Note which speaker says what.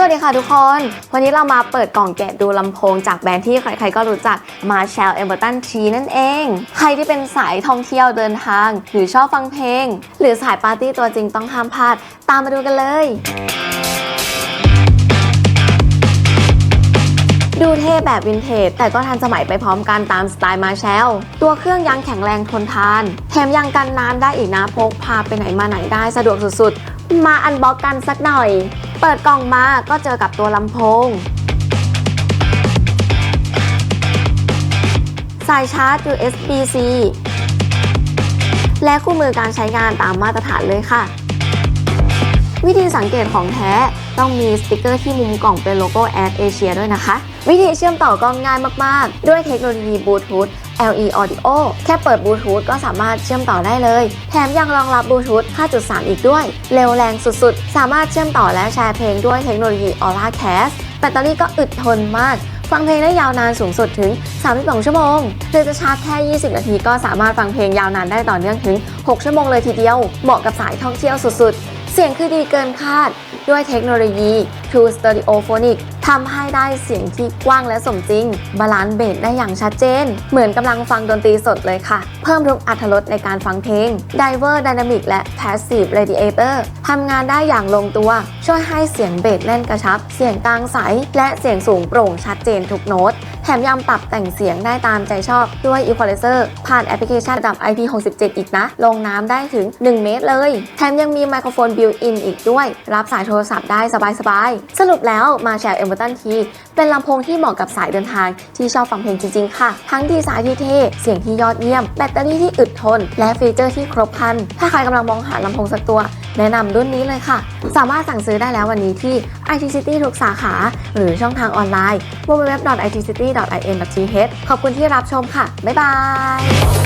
Speaker 1: สวัสดีค่ะทุกคน วันนี้เรามาเปิดกล่องแกะดูลำโพงจากแบรนด์ที่ใครๆก็รู้จัก Marshall e m b e r t o n T นั่นเอง ใครที่เป็นสายท่องเที่ยวเดินทาง หรือชอบฟังเพลง หรือสายปาร์ตี้ตัวจริงต้องห้ามพลาด ตามมาดูกันเลยดูเท่แบบวินเทจแต่ก็ทันสมัยไปพร้อมกันตามสไตล์มาแชล ตัวเครื่องยังแข็งแรงทนทาน แถมยังกันน้ำได้อีกนะพกพาไปไหนมาไหนได้สะดวกสุดๆ มาอันบ็อกกันสักหน่อย เปิดกล่องมาก็เจอกับตัวลำโพง สายชาร์จ USB-C และคู่มือการใช้งานตามมาตรฐานเลยค่ะ วิธีสังเกตของแท้ต้องมีสติกเกอร์ที่มุมกล่องเป็นโลโก้แอดเอเชียด้วยนะคะ วิธีเชื่อมต่อก็ง่ายมาก ๆ ด้วยเทคโนโลยีบลูทูธ LE Audio แค่เปิดบลูทูธก็สามารถเชื่อมต่อได้เลย แถมยังรองรับบลูทูธ 5.3 อีกด้วย เร็วแรงสุด ๆ สามารถเชื่อมต่อและแชร์เพลงด้วยเทคโนโลยี Aura Cast แบตเตอรี่ก็อึดทนมาก ฟังเพลงได้ยาวนานสูงสุดถึง 32 ชั่วโมงหรือจะชาร์จแค่ 20 นาทีก็สามารถฟังเพลงยาวนานได้ต่อเนื่องถึง 6 ชั่วโมงเลยทีเดียว เหมาะกับสายท่องเที่ยวสุด ๆ เสียงคือดีเกินคาด ด้วยเทคโนโลยี True Stereophonic ทำให้ได้เสียงที่กว้างและสมจริง บาลานซ์เบสได้อย่างชัดเจน เหมือนกำลังฟังดนตรีสดเลยค่ะ เพิ่มทุกอัตรสในการฟังเพลง Diver Dynamic และ Passive Radiator ทำงานได้อย่างลงตัว ช่วยให้เสียงเบสแน่นกระชับ เสียงกลางใส และเสียงสูงโปร่งชัดเจนทุกโน้ต แถมยังปรับแต่งเสียงได้ตามใจชอบด้วย Equalizer ผ่านแอปพลิเคชันระดับ IP67 อีกนะ ลงน้ำได้ถึง 1 เมตรเลย แถมยังมีไมโครโฟนบิวอินอีกด้วย รับสายโทรศัพท์ได้สบายๆสรุปแล้วมาแชร์ e m b e r t o n T เป็นลำโพงที่เหมาะกับสายเดินทางที่ชอบฟังเพลงจริงๆ ค่ะ ทั้งดีไซน์ที่เท่ เสียงที่ยอดเยี่ยม แบตเตอรี่ที่อึดทน และฟีเจอร์ที่ครบครัน ถ้าใครกำลังมองหาลำโพงสักตัว แนะนำรุ่นนี้เลยค่ะ สามารถสั่งซื้อได้แล้ววันนี้ที่ IT City ทุกสาขา หรือช่องทางออนไลน์ www.itcity.in.th ขอบคุณที่รับชมค่ะ บ๊ายบาย